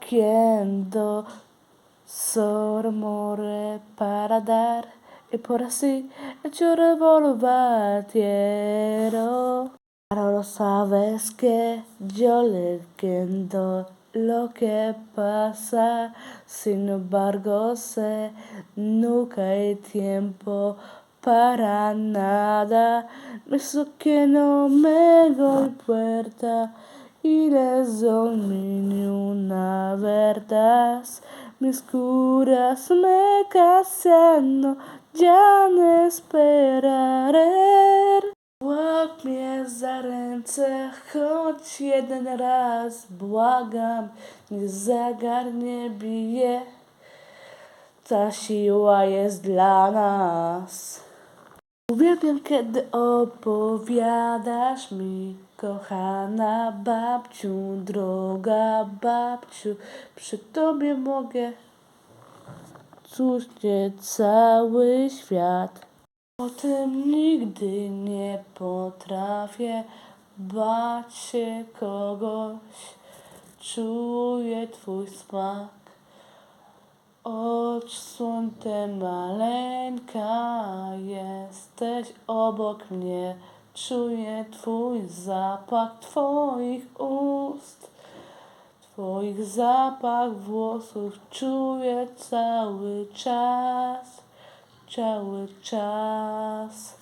quien sormore para dar y por así yo revolvatiero. Ahora sabes que yo le entiendo lo que pasa, sin embargo sé nunca hay tiempo para nada. Eso que no me doy doy ni una verdad. Mis curas me casan, ya no esperaré. Łap mnie za ręce, choć jeden raz, błagam, nie bije. Ta siła jest dla nas. Uwielbiam, kiedy opowiadasz mi, kochana babciu, droga babciu, przy tobie mogę czuć cały świat. O tym nigdy nie potrafię bać się kogoś. Czuję twój smak. Ocz słońce maleńka, jesteś obok mnie. Czuję twój zapach twoich ust. Twoich zapach włosów czuję cały czas, cały czas.